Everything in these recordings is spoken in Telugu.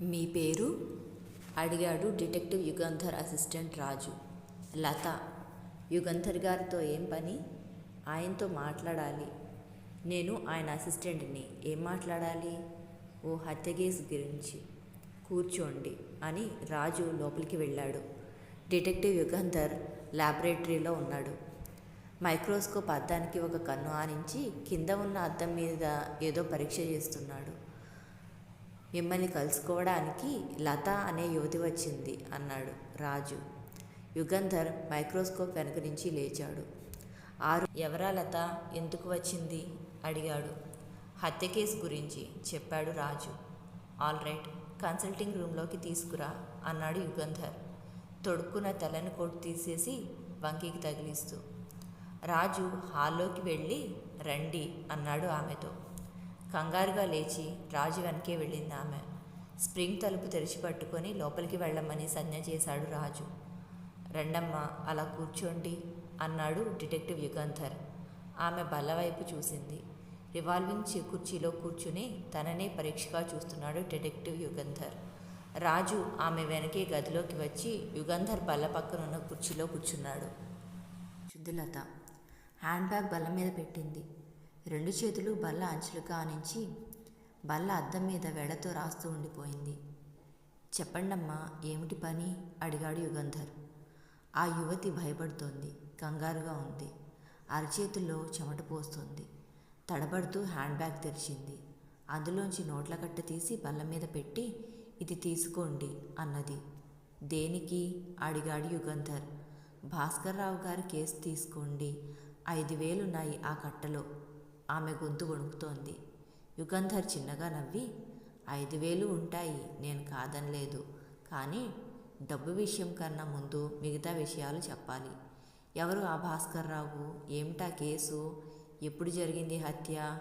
మీ పేరు? అడిగాడు డిటెక్టివ్ యుగంధర్ అసిస్టెంట్ రాజు. లత యుగంధర్ గారితో ఏం పని? ఆయనతో మాట్లాడాలి. నేను ఆయన అసిస్టెంట్ని. ఏం మాట్లాడాలి? ఓ హత్య కేసు గురించి కూర్చోండి అని రాజు లోపలికి వెళ్ళాడు. డిటెక్టివ్ యుగంధర్ ల్యాబొరేటరీలో ఉన్నాడు. మైక్రోస్కోప్ అద్దానికి ఒక కన్ను ఆనించి కింద ఉన్న అద్దం మీద ఏదో పరీక్ష చేస్తున్నాడు. మిమ్మల్ని కలుసుకోవడానికి లత అనే యువతి వచ్చింది అన్నాడు రాజు. యుగంధర్ మైక్రోస్కోప్ వెనక నుంచి లేచాడు. ఆరు ఎవరా లత? ఎందుకు వచ్చింది? అడిగాడు. హత్య కేసు గురించి చెప్పాడు రాజు. ఆల్ రైట్ కన్సల్టింగ్ రూమ్లోకి తీసుకురా అన్నాడు యుగంధర్. తొడుక్కున్న తెల్లని కోట్ తీసేసి వంకీకి తగిలిస్తూ. రాజు హాల్లోకి వెళ్ళి రండి అన్నాడు ఆమెతో. కంగారుగా లేచి రాజు వెనకే వెళ్ళింది ఆమె. స్ప్రింగ్ తలుపు తెరిచి పట్టుకొని లోపలికి వెళ్ళమని సంజ్ఞ చేశాడు రాజు. రెండమ్మ అలా కూర్చోండి అన్నాడు డిటెక్టివ్ యుగంధర్. ఆమె బల్ల వైపు చూసింది. రివాల్వింగ్ కుర్చీలో కూర్చుని తననే పరీక్షగా చూస్తున్నాడు డిటెక్టివ్ యుగంధర్. రాజు ఆమె వెనకే గదిలోకి వచ్చి యుగంధర్ బల్ల పక్కనున్న కుర్చీలో కూర్చున్నాడు. శుద్ధిలత హ్యాండ్ బ్యాగ్ బల్ల మీద పెట్టింది. రెండు చేతులు బల్ల అంచులుగా ఆనించి బల్ల అద్దం మీద వెడతో రాస్తూ ఉండిపోయింది. చెప్పండమ్మా ఏమిటి పని? అడిగాడు యుగంధర్. ఆ యువతి భయపడుతోంది కంగారుగా ఉంది. అరచేతుల్లో చెమట పోస్తోంది. తడబడుతూ హ్యాండ్ బ్యాగ్ తెరిచింది. అందులోంచి నోట్ల కట్ట తీసి బల్ల మీద పెట్టి ఇది తీసుకోండి అన్నది. దేనికి? అడిగాడు యుగంధర్. భాస్కర్రావు గారి కేసు తీసుకోండి. ఐదు వేలున్నాయి ఆ కట్టలో. ఆమె గొంతు వణుకుతోంది. యుగంధర్ చిన్నగా నవ్వి ఐదు వేలు ఉంటాయి నేను కాదనలేదు. కానీ డబ్బు విషయం కన్నా ముందు మిగతా విషయాలు చెప్పాలి. ఎవరు ఆ భాస్కర్రావు ఏమిటా కేసు? ఎప్పుడు జరిగింది హత్య?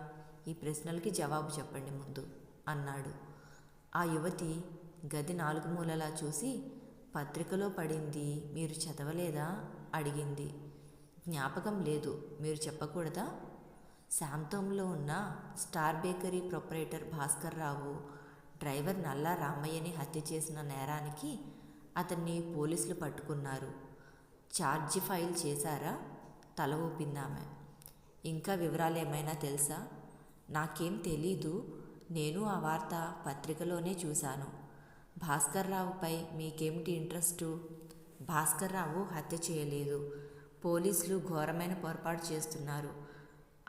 ఈ ప్రశ్నలకి జవాబు చెప్పండి ముందు అన్నాడు. ఆ యువతి గది నాలుగు మూలలా చూసి పత్రికలో పడింది మీరు చదవలేదా? అడిగింది. జ్ఞాపకం లేదు మీరు చెప్పకూడదా? శాంతంలో ఉన్న Star bakery proprietor Bhaskar Rao driver Nalla రామయ్యని హత్య చేసిన నేరానికి అతన్ని పోలీసులు పట్టుకున్నారు. ఛార్జీ ఫైల్ చేశారా? తల ఊపిందామె. ఇంకా వివరాలు ఏమైనా తెలుసా? నాకేం తెలీదు. నేను ఆ వార్త పత్రికలోనే చూశాను. భాస్కర్ రావుపై మీకేమిటి ఇంట్రెస్టు? భాస్కర్ రావు హత్య చేయలేదు. పోలీసులు ఘోరమైన పొరపాటు చేస్తున్నారు.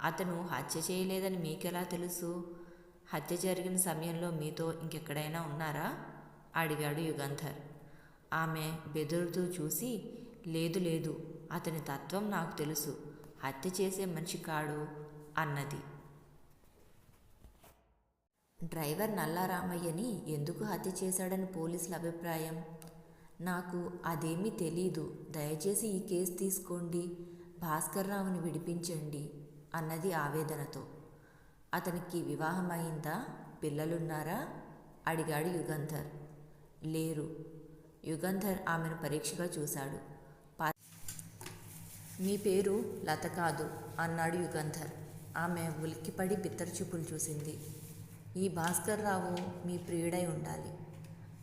అతను హత్య చేయలేదని మీకెలా తెలుసు? హత్య జరిగిన సమయంలో మీతో ఇంకెక్కడైనా ఉన్నారా? అడిగాడు యుగంధర్. ఆమె బెదురుతూ చూసి లేదు లేదు అతని తత్వం నాకు తెలుసు. హత్య చేసే మనిషి కాడు అన్నది. డ్రైవర్ నల్లారామయ్యని ఎందుకు హత్య చేశాడని పోలీసుల అభిప్రాయం? నాకు అదేమీ తెలీదు. దయచేసి ఈ కేసు తీసుకోండి. భాస్కర్రావుని విడిపించండి. అన్నది ఆవేదనతో. అతనికి వివాహం అయిందా పిల్లలున్నారా? అడిగాడు యుగంధర్. లేరు. యుగంధర్ ఆమెను పరీక్షగా చూశాడు. మీ పేరు లత కాదు అన్నాడు యుగంధర్. ఆమె ఉలిక్కిపడి బిత్తర చూపులు చూసింది. ఈ భాస్కర్ రావు మీ ప్రియుడై ఉండాలి.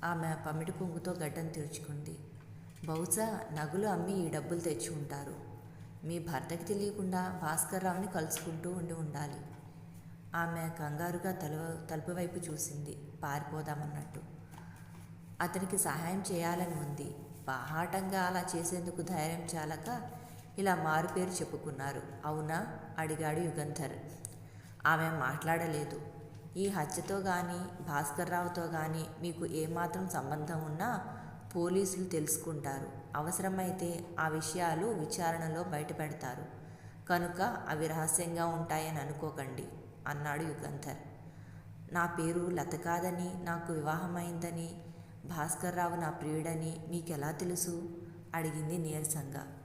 ఆమె పమిడి కొంగుతో గడ్డం తెరుచుకుంది. బహుశా నగులు అమ్మి ఈ డబ్బులు తెచ్చి ఉంటారు. మీ భర్తకి తెలియకుండా భాస్కర్ రావుని కలుసుకుంటూ ఉండి ఉండాలి. ఆమె కంగారుగా తల తలుపు వైపు చూసింది. పారిపోదామన్నట్టు. అతనికి సహాయం చేయాలని ఉంది. బాహాటంగా అలా చేసేందుకు ధైర్యం చాలక ఇలా మారుపేరు చెప్పుకున్నారు. అవునా? అడిగాడు యుగంధర్. ఆమె మాట్లాడలేదు. ఈ హత్యతో కానీ భాస్కర్రావుతో కానీ మీకు ఏమాత్రం సంబంధం ఉన్నా పోలీసులు తెలుసుకుంటారు. అవసరమైతే ఆ విషయాలు విచారణలో బయటపెడతారు. కనుక అవి రహస్యంగా ఉంటాయని అనుకోకండి అన్నాడు యుగంధర్. నా పేరు లత కాదని నాకు వివాహమైందని భాస్కర్రావు నా ప్రియుడని మీకెలా తెలుసు? అడిగింది నీరసంగా.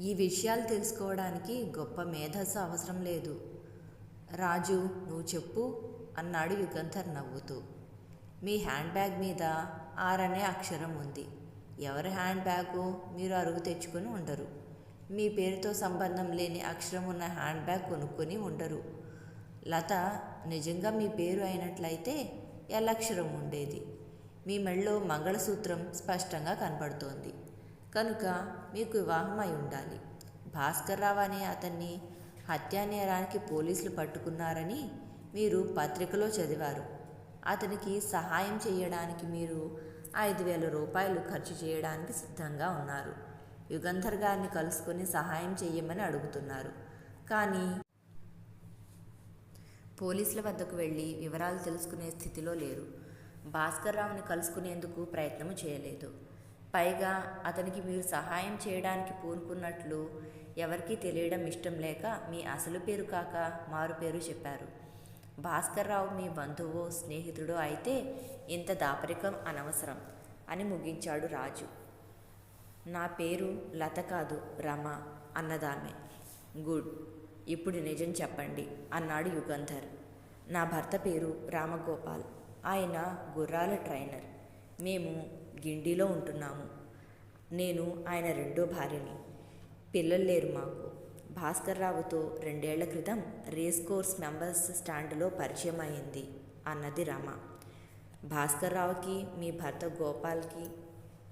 ఈ విషయాలు తెలుసుకోవడానికి గొప్ప మేధస్సు అవసరం లేదు. రాజు నువ్వు చెప్పు అన్నాడు యుగంధర్ నవ్వుతూ. మీ హ్యాండ్ బ్యాగ్ మీద ఆర్ అనే అక్షరం ఉంది. ఎవరి హ్యాండ్ బ్యాగు మీరు అరుగు తెచ్చుకొని ఉండరు. మీ పేరుతో సంబంధం లేని అక్షరం ఉన్న హ్యాండ్ బ్యాగ్ కొనుక్కొని ఉండరు. లత నిజంగా మీ పేరు అయినట్లయితే ఎల్లక్షరం ఉండేది. మీ మెళ్ళో మంగళసూత్రం స్పష్టంగా కనబడుతోంది. కనుక మీకు వివాహం అయి ఉండాలి. భాస్కర్ రావు అనే అతన్ని హత్యానేరానికి పోలీసులు పట్టుకున్నారని మీరు పత్రికలో చదివారు. అతనికి సహాయం చేయడానికి మీరు ఐదు వేల రూపాయలు ఖర్చు చేయడానికి సిద్ధంగా ఉన్నారు. యుగంధర్ గారిని కలుసుకొని సహాయం చేయమని అడుగుతున్నారు. కానీ పోలీసుల వద్దకు వెళ్ళి వివరాలు తెలుసుకునే స్థితిలో లేరు. భాస్కర్ రావుని కలుసుకునేందుకు ప్రయత్నం చేయలేదు. పైగా అతనికి మీరు సహాయం చేయడానికి పూనుకున్నట్లు ఎవరికీ తెలియడం ఇష్టం లేక మీ అసలు పేరు కాక మారు పేరు చెప్పారు. భాస్కర్రావు మీ బంధువో స్నేహితుడో అయితే ఇంత దాపరికం అనవసరం అని ముగించాడు రాజు. నా పేరు లత కాదు రమ అన్నదామె. గుడ్ ఇప్పుడు నిజం చెప్పండి అన్నాడు యుగంధర్. నా భర్త పేరు రామగోపాల్ ఆయన గుర్రాల ట్రైనర్. మేము గిండిలో ఉంటున్నాము. నేను ఆయన రెండో భార్యని. పిల్లలు లేరు మాకు. భాస్కర్ రావుతో రెండేళ్ళ క్రితం రేస్ కోర్స్ మెంబర్స్ స్టాండ్లో పరిచయం అయింది అన్నది రమ. భాస్కర్ రావుకి మీ భర్త గోపాల్కి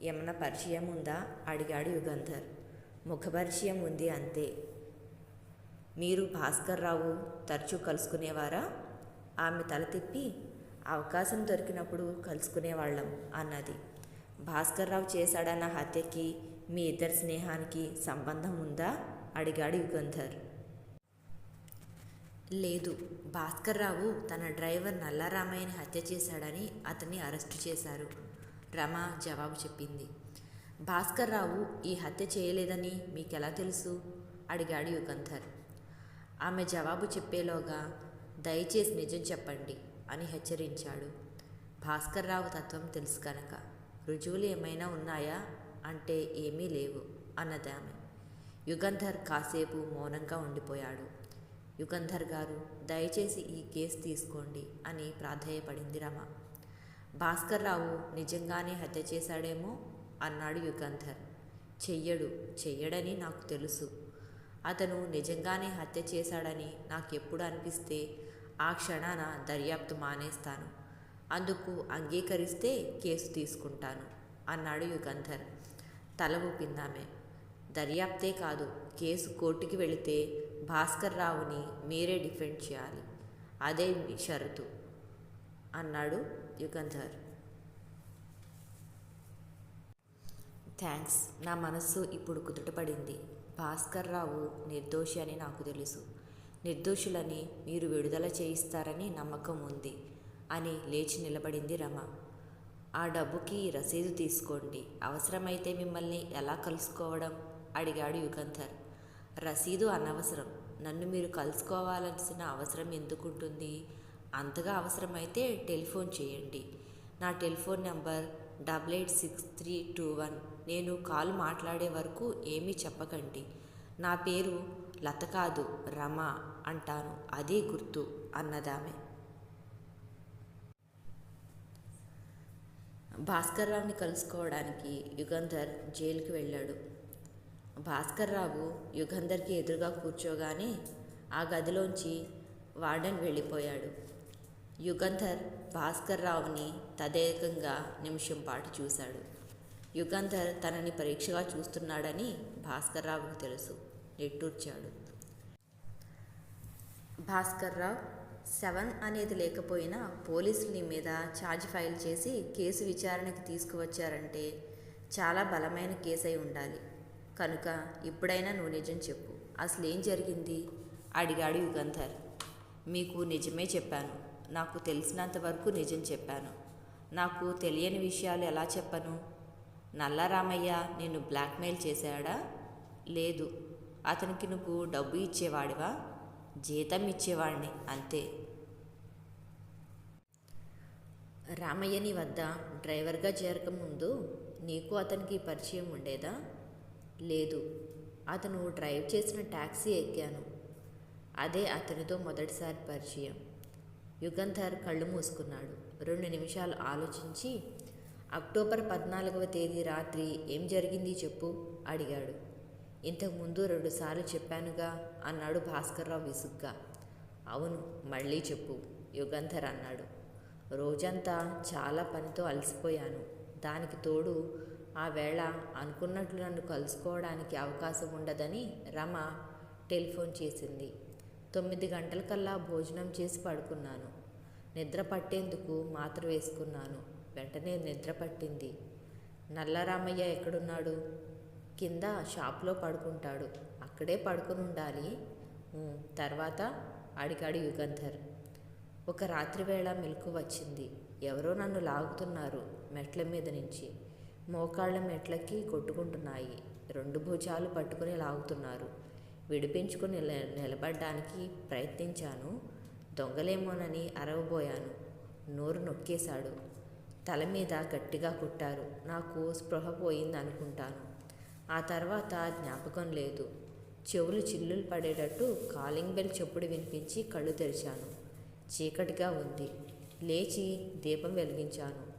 ఏమైనా పరిచయం ఉందా? అడిగాడు యుగంధర్. ముఖ పరిచయం ఉంది అంతే. మీరు భాస్కర్ రావు తరచూ కలుసుకునేవారా? ఆమె తల తిప్పి అవకాశం దొరికినప్పుడు కలుసుకునేవాళ్ళం అన్నది. భాస్కర్ రావు చేశాడన్న హత్యకి మీ ఇద్దరి స్నేహానికి సంబంధం ఉందా? అడిగాడు యుగంధర్. లేదు భాస్కర్రావు తన డ్రైవర్ నల్లారామయ్యని హత్య చేశాడని అతన్ని అరెస్టు చేశారు. రమ జవాబు చెప్పింది. భాస్కర్రావు ఈ హత్య చేయలేదని మీకెలా తెలుసు? అడిగాడు యుగంధర్. ఆమె జవాబు చెప్పేలోగా దయచేసి నిజం చెప్పండి అని హెచ్చరించాడు. భాస్కర్రావు తత్వం తెలుసు కనుక. రుజువులు ఏమైనా ఉన్నాయా? అంటే ఏమీ లేవు అన్నదామె యుగంధర్ కాసేపు మౌనంగా ఉండిపోయాడు. యుగంధర్ గారు దయచేసి ఈ కేసు తీసుకోండి అని ప్రాధేయపడింది రమ. భాస్కర్రావు నిజంగానే హత్య చేశాడేమో? అన్నాడు యుగంధర్. చెయ్యడు చెయ్యడని నాకు తెలుసు. అతను నిజంగానే హత్య చేశాడని నాకెప్పుడు అనిపిస్తే ఆ క్షణాన దర్యాప్తు మానేస్తాను. అందుకు అంగీకరిస్తే కేసు తీసుకుంటాను అన్నాడు యుగంధర్. తల ఊపిందామే దర్యాప్తే కాదు. కేసు కోర్టుకి వెళితే భాస్కర్ రావుని మీరే డిఫెండ్ చేయాలి. అదే మీ షరతు. అన్నాడు యుగంధర్. థ్యాంక్స్. నా మనస్సు ఇప్పుడు కుదుటపడింది. భాస్కర్ రావు నిర్దోషి అని నాకు తెలుసు. నిర్దోషులని మీరు విడుదల చేయిస్తారని నమ్మకం ఉంది అని లేచి నిలబడింది రమ. ఆ డబ్బుకి రసీదు తీసుకోండి. అవసరమైతే మిమ్మల్ని ఎలా కలుసుకోవడం? అడిగాడు యుగంధర్. రసీదు అనవసరం. నన్ను మీరు కలుసుకోవాల్సిన అవసరం ఎందుకుంటుంది? అంతగా అవసరమైతే టెలిఫోన్ చేయండి. నా telephone number double eight six three two one. నేను కాల్ మాట్లాడే వరకు ఏమీ చెప్పకండి. నా పేరు లత కాదు రమ అంటాను. అదే గుర్తు అన్నదామె. భాస్కర్ రావుని కలుసుకోవడానికి యుగంధర్ జైలుకి వెళ్ళాడు. భాస్కర్రావు యుగంధర్కి ఎదురుగా కూర్చోగానే ఆ గదిలోంచి వార్డెన్ వెళ్ళిపోయాడు. యుగంధర్ భాస్కర్రావుని తదేకంగా నిమిషం పాటు చూశాడు. యుగంధర్ తనని పరీక్షగా చూస్తున్నాడని భాస్కర్రావుకు తెలుసు. నిట్టూర్చాడు. భాస్కర్రావు సెవెన్ అనేది లేకపోయినా పోలీసులు నీ మీద ఛార్జ్ ఫైల్ చేసి కేసు విచారణకి తీసుకువచ్చారంటే చాలా బలమైన కేసు అయి ఉండాలి. కనుక ఇప్పుడైనా నువ్వు నిజం చెప్పు. అసలు ఏం జరిగింది? అడిగాడు యుగంధర్. మీకు నిజమే చెప్పాను. నాకు తెలిసినంత వరకు నిజం చెప్పాను. నాకు తెలియని విషయాలు ఎలా చెప్పను? నల్లరామయ్య నిన్ను బ్లాక్మెయిల్ చేశాడా? లేదు. అతనికి నువ్వు డబ్బు ఇచ్చేవాడివా? జీతం ఇచ్చేవాడిని అంతే. రామయ్యని వద్ద డ్రైవర్గా చేరకముందు నీకు అతనికి పరిచయం ఉండేదా? లేదు. అతను డ్రైవ్ చేసిన ట్యాక్సీ ఎక్కాను. అదే అతనితో మొదటిసారి పరిచయం. యుగంధర్ కళ్ళు మూసుకున్నాడు. రెండు నిమిషాలు ఆలోచించి అక్టోబర్ పద్నాలుగవ తేదీ రాత్రి ఏం జరిగింది చెప్పు అడిగాడు. ఇంతకుముందు రెండుసార్లు చెప్పానుగా అన్నాడు భాస్కర్రావు విసుగ్గా. అవును మళ్ళీ చెప్పు యుగంధర్ అన్నాడు. రోజంతా చాలా పనితో అలసిపోయాను. దానికి తోడు ఆ వేళ అనుకున్నట్లు నన్ను కలుసుకోవడానికి అవకాశం ఉండదని రమ టెలిఫోన్ చేసింది. తొమ్మిది గంటలకల్లా భోజనం చేసి పడుకున్నాను. నిద్ర పట్టేందుకు మాత్ర వేసుకున్నాను. వెంటనే నిద్ర పట్టింది. నల్లరామయ్య ఎక్కడున్నాడు? కింద షాప్లో పడుకుంటాడు. అక్కడే పడుకుని ఉండాలి తర్వాత అడిగాడు యుగంధర్. ఒక రాత్రివేళ మెలకు వచ్చింది. ఎవరో నన్ను లాగుతున్నారు. మెట్ల మీద నుంచి మోకాళ్ళ మెట్లకి కొట్టుకుంటున్నాయి. రెండు భుజాలు పట్టుకుని లాగుతున్నారు. విడిపించుకుని నిలబడ్డానికి ప్రయత్నించాను. దొంగలేమోనని అరవబోయాను. నోరు నొక్కేశాడు. తల మీద గట్టిగా కుట్టారు. నాకు స్పృహ పోయింది అనుకుంటాను ఆ తర్వాత జ్ఞాపకం లేదు. చెవులు చిల్లులు పడేటట్టు కాలింగ్ బెల్ చెప్పుడు వినిపించి కళ్ళు తెరిచాను. చీకటిగా ఉంది. లేచి దీపం వెలిగించాను.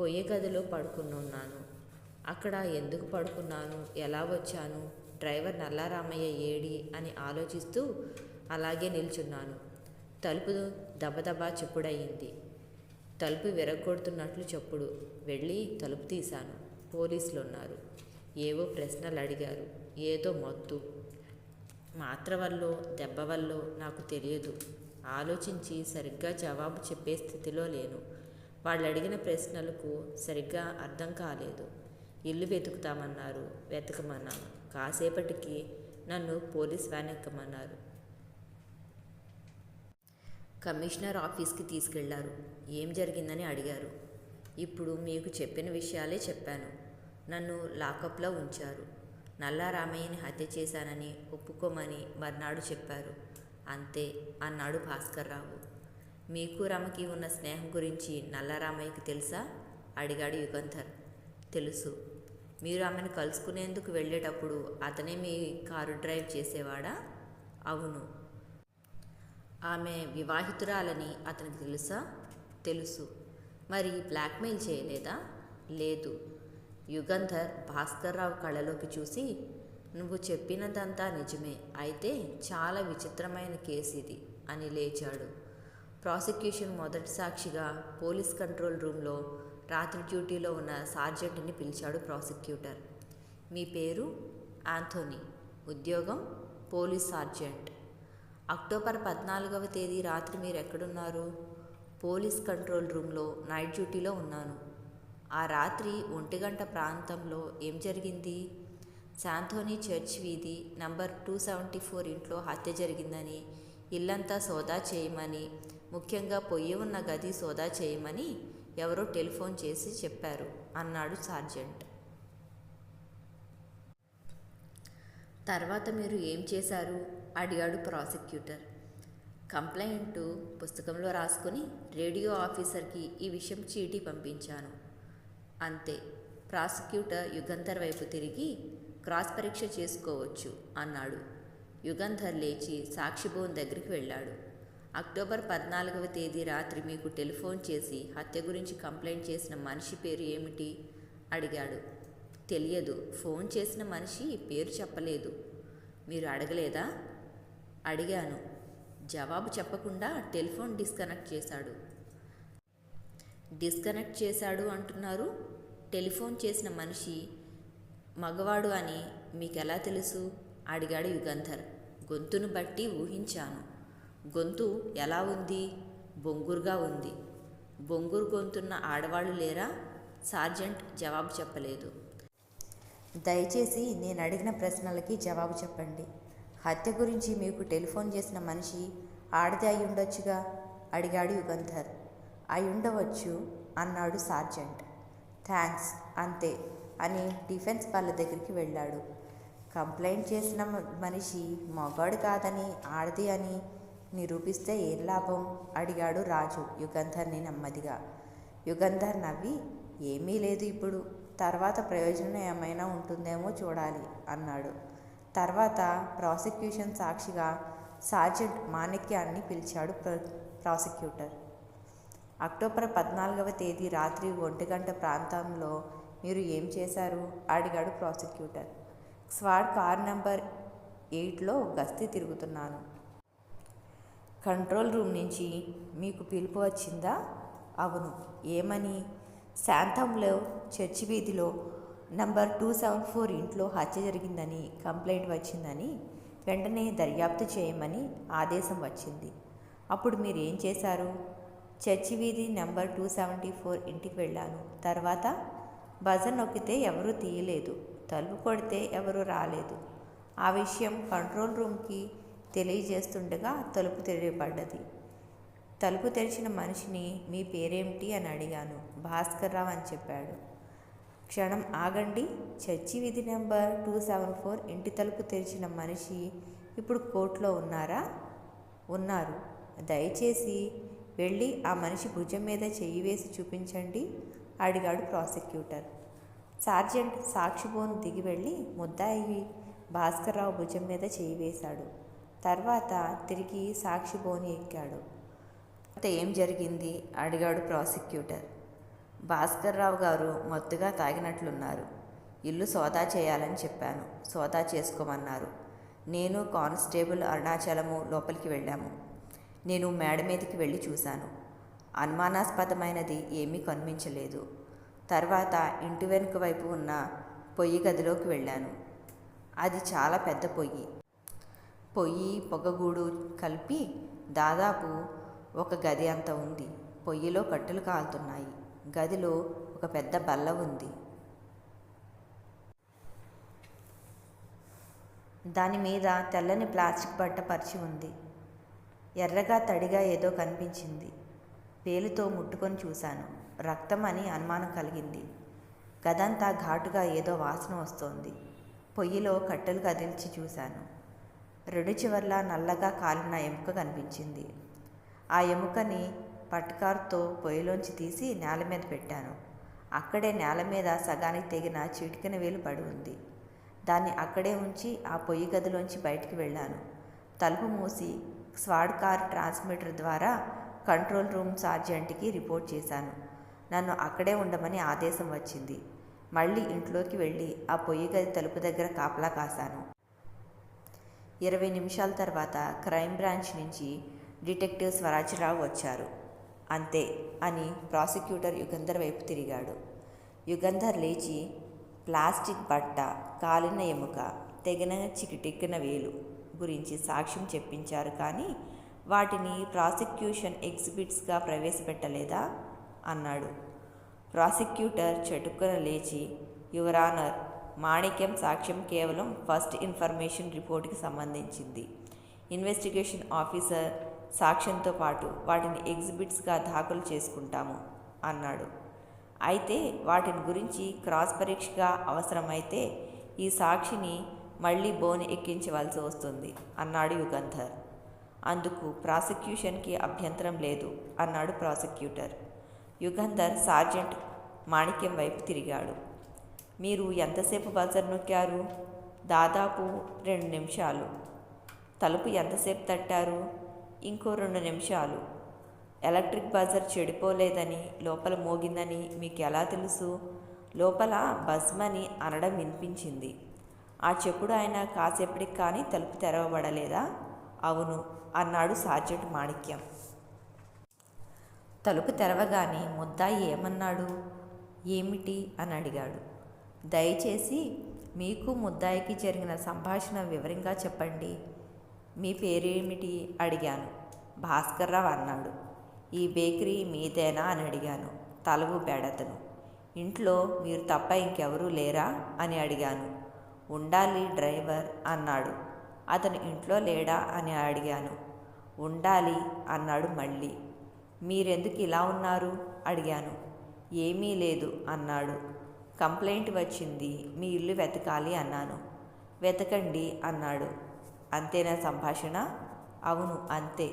పొయ్యి గదిలో పడుకున్నాను అక్కడ ఎందుకు పడుకున్నాను? ఎలా వచ్చాను? డ్రైవర్ నల్లారామయ్య ఏడి? అని ఆలోచిస్తూ అలాగే నిల్చున్నాను. తలుపు దబదబా చెప్పుడయ్యింది తలుపు విరగొడుతున్నట్లు చెప్పుడు. వెళ్ళి తలుపు తీశాను. పోలీసులు ఉన్నారు ఏవో ప్రశ్నలు అడిగారు ఏదో మత్తు. మాత్ర వల్ల దెబ్బ వల్ల నాకు తెలియదు. ఆలోచించి సరిగ్గా జవాబు చెప్పే స్థితిలో లేను. వాళ్ళు అడిగిన ప్రశ్నలకు సరిగ్గా అర్థం కాలేదు. ఇల్లు వెతుకుతామన్నారు. వెతకమన్నాను కాసేపటికి నన్ను పోలీస్ వ్యాన్ ఎక్కమన్నారు. కమిషనర్ ఆఫీస్కి తీసుకెళ్ళారు. ఏం జరిగిందని అడిగారు. ఇప్పుడు మీకు చెప్పిన విషయాలే చెప్పాను. నన్ను లాకప్లో ఉంచారు. నల్లారామయ్యని హత్య చేశానని ఒప్పుకోమని మర్నాడు చెప్పారు. అంతే. అన్నాడు భాస్కర్రావు మీకు రమకి ఉన్న స్నేహం గురించి నల్లరామయ్యకి తెలుసా? అడిగాడు యుగంధర్. తెలుసు. మీరు ఆమెను కలుసుకునేందుకు వెళ్ళేటప్పుడు అతనే మీ కారు డ్రైవ్ చేసేవాడా? అవును. ఆమె వివాహితురాలని అతనికి తెలుసా? తెలుసు. మరి బ్లాక్మెయిల్ చేయలేదా? లేదు. యుగంధర్ భాస్కర్రావు కళ్ళలోకి చూసి నువ్వు చెప్పినదంతా నిజమే అయితే చాలా విచిత్రమైన కేసు ఇది అని లేచాడు. ప్రాసిక్యూషన్ మొదటి సాక్షిగా పోలీస్ కంట్రోల్ రూమ్లో రాత్రి డ్యూటీలో ఉన్న సార్జెంట్ని పిలిచాడు ప్రాసిక్యూటర్. మీ పేరు? ఆంథోనీ. ఉద్యోగం? Police sergeant. అక్టోబర్ పద్నాలుగవ తేదీ రాత్రి మీరు ఎక్కడున్నారు పోలీస్ కంట్రోల్ రూమ్లో నైట్ డ్యూటీలో ఉన్నాను. ఆ రాత్రి ఒంటి గంట ప్రాంతంలో ఏం జరిగింది? శాంథోనీ చర్చ్ వీధి నంబర్ టూ సెవెంటీ ఫోర్ ఇంట్లో హత్య జరిగిందని ఇల్లంతా సోదా చేయమని ముఖ్యంగా పొయ్యి ఉన్న గది సోదా చేయమని ఎవరో టెలిఫోన్ చేసి చెప్పారు అన్నాడు సార్జెంట్. తర్వాత మీరు ఏం చేశారు? అడిగాడు ప్రాసిక్యూటర్. కంప్లైంట్ పుస్తకంలో రాసుకుని రేడియో ఆఫీసర్కి ఈ విషయం చీటీ పంపించాను. అంతే ప్రాసిక్యూటర్ యుగంధర్ వైపు తిరిగి క్రాస్ పరీక్ష చేసుకోవచ్చు అన్నాడు. యుగంధర్ లేచి సాక్షిభవన్ దగ్గరికి వెళ్ళాడు. అక్టోబర్ పద్నాలుగవ తేదీ రాత్రి మీకు టెలిఫోన్ చేసి హత్య గురించి కంప్లైంట్ చేసిన మనిషి పేరు ఏమిటి? అడిగాడు. తెలియదు. ఫోన్ చేసిన మనిషి పేరు చెప్పలేదు. మీరు అడగలేదా? అడిగాను. జవాబు చెప్పకుండా టెలిఫోన్ డిస్కనెక్ట్ చేశాడు. డిస్కనెక్ట్ చేశాడు అంటున్నారు? టెలిఫోన్ చేసిన మనిషి మగవాడు అని మీకు ఎలా తెలుసు? అడిగాడు యుగంధర్. గొంతును బట్టి ఊహించాను. గొంతు ఎలా ఉంది? బొంగురుగా ఉంది. బొంగురు గొంతున్న ఆడవాళ్ళు లేరా? సార్జెంట్ జవాబు చెప్పలేదు. దయచేసి నేను అడిగిన ప్రశ్నలకి జవాబు చెప్పండి. హత్య గురించి మీకు టెలిఫోన్ చేసిన మనిషి ఆడది అయి ఉండొచ్చుగా? అడిగాడు యుగంధర్. అయి ఉండవచ్చు అన్నాడు సార్జెంట్. థ్యాంక్స్ అంతే అని డిఫెన్స్ వాళ్ళ దగ్గరికి వెళ్ళాడు. కంప్లైంట్ చేసిన మనిషి మగాడు కాదని ఆడది అని నిరూపిస్తే ఏం లాభం? అడిగాడు రాజు యుగంధర్ని నెమ్మదిగా. యుగంధర్ నవ్వి ఏమీ లేదు ఇప్పుడు. తర్వాత ప్రయోజనం ఏమైనా ఉంటుందేమో చూడాలి అన్నాడు. తర్వాత ప్రాసిక్యూషన్ సాక్షిగా సార్జెంట్ మాణిక్యాన్ని పిలిచాడు ప్ర- ప్రాసిక్యూటర్. అక్టోబర్ పద్నాలుగవ తేదీ రాత్రి ఒంటి గంట ప్రాంతంలో మీరు ఏం చేశారు? అడిగాడు ప్రాసిక్యూటర్. స్వాడ్ కార్ నంబర్ ఎయిట్లో గస్తీ తిరుగుతున్నాను. కంట్రోల్ రూమ్ నుంచి మీకు పిలుపు వచ్చిందా? అవును. ఏమని? శాంతంలో చర్చి వీధిలో నంబర్ టూ సెవెన్ ఫోర్ ఇంట్లో హత్య జరిగిందని కంప్లైంట్ వచ్చిందని వెంటనే దర్యాప్తు చేయమని ఆదేశం వచ్చింది. అప్పుడు మీరు ఏం చేశారు? చర్చి వీధి నెంబర్ టూ సెవెంటీ ఫోర్ ఇంటికి వెళ్ళాను. తర్వాత బజర్ నొక్కితే ఎవరూ తీయలేదు. తలుపు కొడితే ఎవరూ రాలేదు. ఆ విషయం కంట్రోల్ రూమ్కి తెలియజేస్తుండగా తలుపు తెరవబడ్డది. తలుపు తెరిచిన మనిషిని మీ పేరేమిటి అని అడిగాను. భాస్కర్ రావు అని చెప్పాడు. క్షణం ఆగండి. చర్చి విధి నెంబర్ టూ సెవెన్ ఫోర్ ఇంటి తలుపు తెరిచిన మనిషి ఇప్పుడు కోర్టులో ఉన్నారా ఉన్నారు. దయచేసి వెళ్ళి ఆ మనిషి భుజం మీద చెయ్యి వేసి చూపించండి అడిగాడు ప్రాసిక్యూటర్. సార్జెంట్ సాక్షిబోన్ దిగి వెళ్ళి ముద్దాయి భాస్కర్రావు భుజం మీద చేయి వేశాడు. తర్వాత తిరిగి సాక్షిబోని ఎక్కాడు. అయితే ఏం జరిగింది? అడిగాడు ప్రాసిక్యూటర్. భాస్కర్రావు గారు మత్తుగా తాగినట్లున్నారు. ఇల్లు సోదా చేయాలని చెప్పాను. సోదా చేసుకోమన్నారు. నేను కానిస్టేబుల్ అరుణాచలము లోపలికి వెళ్ళాము. నేను మేడ మీదకి వెళ్ళి చూశాను. అనుమానాస్పదమైనది ఏమీ కనిపించలేదు. తర్వాత ఇంటి వెనుక వైపు ఉన్న పొయ్యి గదిలోకి వెళ్ళాను. అది చాలా పెద్ద పొయ్యి. పొయ్యి పొగగూడు కలిపి దాదాపు ఒక గది అంత ఉంది. పొయ్యిలో కట్టెలు కాలుతున్నాయి. గదిలో ఒక పెద్ద బల్ల ఉంది. దాని మీద తెల్లని ప్లాస్టిక్ బట్ట పరిచి ఉంది. ఎర్రగా తడిగా ఏదో కనిపించింది. పేలుతో ముట్టుకొని చూశాను. రక్తం అని అనుమానం కలిగింది. గదంతా ఘాటుగా ఏదో వాసన వస్తోంది. పొయ్యిలో కట్టెలు కదిల్చి చూశాను. రెండు చివర్లా నల్లగా కాలిన ఎముక కనిపించింది. ఆ ఎముకని పట్కారుతో పొయ్యిలోంచి తీసి నేల మీద పెట్టాను. అక్కడే నేల మీద సగానికి తెగిన చిటికెన వేలు పడి ఉంది. దాన్ని అక్కడే ఉంచి ఆ పొయ్యి గదిలోంచి బయటికి వెళ్ళాను. తలుపు మూసి స్వాడ్ కార్ ట్రాన్స్మిటర్ ద్వారా కంట్రోల్ రూమ్ సార్జెంట్కి రిపోర్ట్ చేశాను. నన్ను అక్కడే ఉండమని ఆదేశం వచ్చింది. మళ్ళీ ఇంట్లోకి వెళ్ళి ఆ పొయ్యి గది తలుపు దగ్గర కాపలా కాశాను. ఇరవై నిమిషాల తర్వాత క్రైమ్ బ్రాంచ్ నుంచి డిటెక్టివ్ స్వరాజ్రావు వచ్చారు. అంతే అని ప్రాసిక్యూటర్ యుగంధర్ వైపు తిరిగాడు. యుగంధర్ లేచి ప్లాస్టిక్ బట్ట కాలిన ఎముక తెగిన చికిటిక్కిన వేలు గురించి సాక్ష్యం చెప్పించారు కానీ వాటిని ప్రాసిక్యూషన్ ఎగ్జిబిట్స్గా ప్రవేశపెట్టలేదా? అన్నాడు. ప్రాసిక్యూటర్ చటుక్కున లేచి యువరానర్ మాణిక్యం సాక్ష్యం కేవలం ఫస్ట్ ఇన్ఫర్మేషన్ రిపోర్ట్కి సంబంధించింది. ఇన్వెస్టిగేషన్ ఆఫీసర్ సాక్ష్యంతో పాటు వాటిని ఎగ్జిబిట్స్గా దాఖలు చేసుకుంటాము అన్నాడు. అయితే వాటిని గురించి క్రాస్ పరీక్షగా అవసరమైతే ఈ సాక్షిని మళ్ళీ బోన్ ఎక్కించవలసి వస్తుంది అన్నాడు యుగంధర్. అందుకు ప్రాసిక్యూషన్కి అభ్యంతరం లేదు అన్నాడు ప్రాసిక్యూటర్. యుగంధర్ సార్జెంట్ మాణిక్యం వైపు తిరిగాడు. మీరు ఎంతసేపు బజర్ నొక్కారు? దాదాపు రెండు నిమిషాలు. తలుపు ఎంతసేపు తట్టారు? ఇంకో రెండు నిమిషాలు. ఎలక్ట్రిక్ బజర్ చెడిపోలేదని లోపల మోగిందని మీకు ఎలా తెలుసు? లోపల బజ్మని అనడం వినిపించింది. ఆ చెప్పుడు ఆయన కాసేపటికి కానీ తలుపు తెరవబడలేదా? అవును అన్నాడు సార్జెంట్ మాణిక్యం. తలుపు తెరవగానే ముద్దాయి ఏమన్నాడు? ఏమిటి? అని అడిగాడు. దయచేసి మీకు ముద్దాయికి జరిగిన సంభాషణ వివరంగా చెప్పండి. మీ పేరేమిటి? అడిగాను. భాస్కర్రావు అన్నాడు. ఈ బేకరీ మీదేనా? అని అడిగాను. తలవు బెడతను. ఇంట్లో మీరు తప్ప ఇంకెవరూ లేరా? అని అడిగాను. ఉండాలి డ్రైవర్ అన్నాడు. అతను ఇంట్లో లేడా? అని అడిగాను. ఉండాలి అన్నాడు మళ్ళీ. మీరెందుకు ఇలా ఉన్నారు? అడిగాను. ఏమీ లేదు అన్నాడు. కంప్లైంట్ వచ్చింది మీ ఇల్లు వెతకాలి అన్నాను. వెతకండి అన్నాడు. అంతేనా సంభాషణ? అవును అంతే.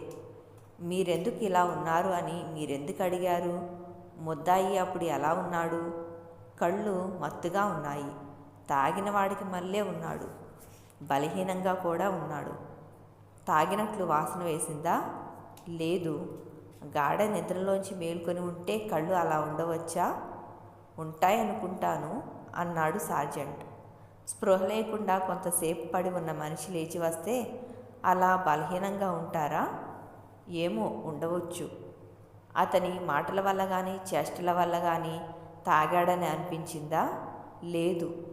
మీరెందుకు ఇలా ఉన్నారు అని మీరెందుకు అడిగారు? ముద్దాయి అప్పుడు ఎలా ఉన్నాడు? కళ్ళు మత్తుగా ఉన్నాయి. తాగిన వాడికి మళ్ళీ ఉన్నాడు. బలహీనంగా కూడా ఉన్నాడు. తాగినట్లు వాసన వేసిందా? లేదు. గాఢ నిద్రలోంచి మేల్కొని ఉంటే కళ్ళు అలా ఉండవచ్చా? ఉంటాయనుకుంటాను అన్నాడు సార్జెంట్. స్పృహ లేకుండా కొంతసేపు పడి ఉన్న మనిషి లేచి వస్తే అలా బలహీనంగా ఉంటారా? ఏమో ఉండవచ్చు. అతని మాటల వల్ల కానీ చేష్టల వల్ల కానీ తాగాడని అనిపించిందా? లేదు.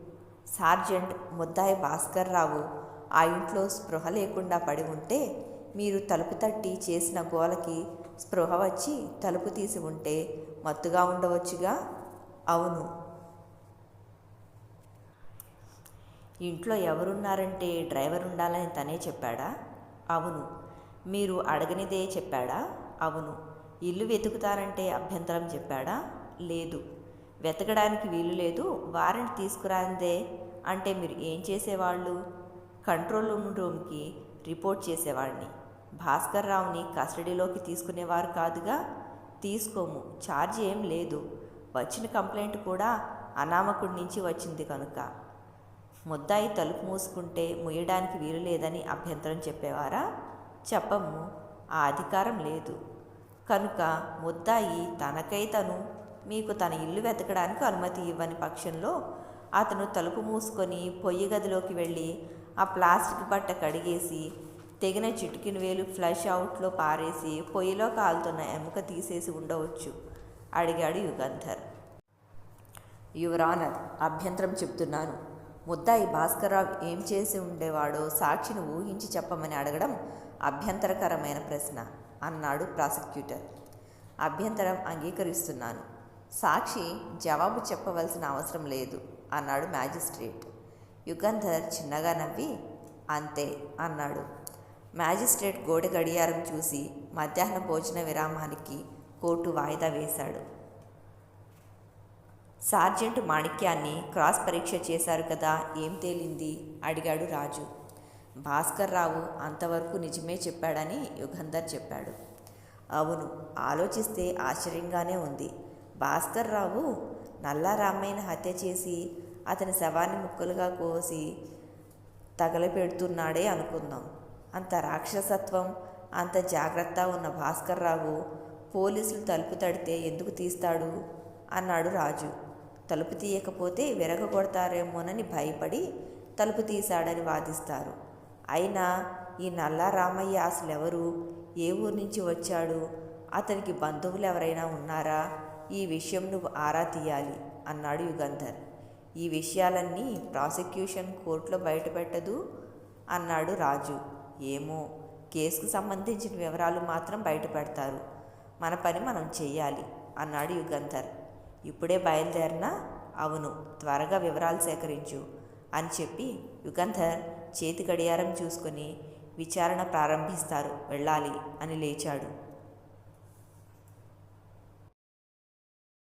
సార్జెంట్ ముద్దాయి భాస్కర్ రావు ఆ ఇంట్లో స్పృహ లేకుండా పడి ఉంటే మీరు తలుపు తట్టి చేసిన గోలకి స్పృహ వచ్చి తలుపు తీసి ఉంటే మత్తుగా ఉండవచ్చుగా? అవును. ఇంట్లో ఎవరున్నారంటే డ్రైవర్ ఉండాలని తనే చెప్పాడా? అవును. మీరు అడగనిదే చెప్పాడా? అవును. ఇల్లు వెతుకుతారంటే అభ్యంతరం చెప్పాడా? లేదు. వెతకడానికి వీలు లేదు. వారెంట్ తీసుకురాందే అంటే మీరు ఏం చేసేవాళ్ళు? కంట్రోల్ రూమ్ రూమ్కి రిపోర్ట్ చేసేవాడిని. భాస్కర్ రావుని కస్టడీలోకి తీసుకునేవారు కాదుగా. తీసుకోము ఛార్జ్ ఏం లేదు. వచ్చిన కంప్లైంట్ కూడా అనామకుడి నుంచి వచ్చింది కనుక. ముద్దాయి తలుపు మూసుకుంటే ముయ్యడానికి వీలు లేదని అభ్యంతరం చెప్పేవారా? చెప్పము ఆ అధికారం లేదు. కనుక ముద్దాయి తనకై తను మీకు తన ఇల్లు వెతకడానికి అనుమతి ఇవ్వని పక్షంలో అతను తలుపు మూసుకొని పొయ్యి గదిలోకి వెళ్ళి ఆ ప్లాస్టిక్ బట్ట కడిగేసి తెగిన చిటికిన వేలు ఫ్లష్ అవుట్లో పారేసి పొయ్యిలో కాలుతున్న ఎముక తీసేసి ఉండవచ్చు అడిగాడు యుగంధర్. యువరానర్ అభ్యంతరం చెప్తున్నాను. ముద్దాయి భాస్కర్రావు ఏం చేసి ఉండేవాడో సాక్షిని ఊహించి చెప్పమని అడగడం అభ్యంతరకరమైన ప్రశ్న అన్నాడు ప్రాసిక్యూటర్. అభ్యంతరం అంగీకరిస్తున్నాను. సాక్షి జవాబు చెప్పవలసిన అవసరం లేదు అన్నాడు మ్యాజిస్ట్రేట్. యుగంధర్ చిన్నగా నవ్వి అంతే అన్నాడు. మ్యాజిస్ట్రేట్ గోడ గడియారం చూసి మధ్యాహ్న భోజన విరామానికి కోర్టు వాయిదా వేశాడు. సార్జెంట్ మాణిక్యాన్ని క్రాస్ పరీక్ష చేశారు కదా ఏం తేలింది? అడిగాడు రాజు. భాస్కర్ రావు అంతవరకు నిజమే చెప్పాడని యుగంధర్ చెప్పాడు. అవును ఆలోచిస్తే ఆశ్చర్యంగానే ఉంది. భాస్కర్ రావు నల్లారామయ్యను హత్య చేసి అతని శవాన్ని ముక్కలుగా కోసి తగలపెడుతున్నాడే అనుకుందాం. అంత రాక్షసత్వం అంత జాగ్రత్త ఉన్న భాస్కర్రావు పోలీసులు తలుపు తడితే ఎందుకు తీస్తాడు? అన్నాడు రాజు. తలుపు తీయకపోతే విరగొడతారేమోనని భయపడి తలుపు తీశాడని వాదిస్తారు. అయినా ఈ నల్లా రామయ్య అసలు ఎవరు ఏ ఊరు నుంచి వచ్చాడు? అతనికి బంధువులు ఎవరైనా ఉన్నారా? ఈ విషయం నువ్వు ఆరా తీయాలి అన్నాడు యుగంధర్. ఈ విషయాలన్నీ ప్రాసిక్యూషన్ కోర్టులో బయటపెట్టదు అన్నాడు రాజు. ఏమో? కేసుకు సంబంధించిన వివరాలు మాత్రం బయటపెడతారు. మన పని మనం చెయ్యాలి అన్నాడు యుగంధర్. ఇప్పుడే బయలుదేరినా? అవును త్వరగా వివరాలు సేకరించు అని చెప్పి యుగంధర్ చేతి గడియారం చూసుకొని విచారణ ప్రారంభిస్తారు వెళ్ళాలి అని లేచాడు.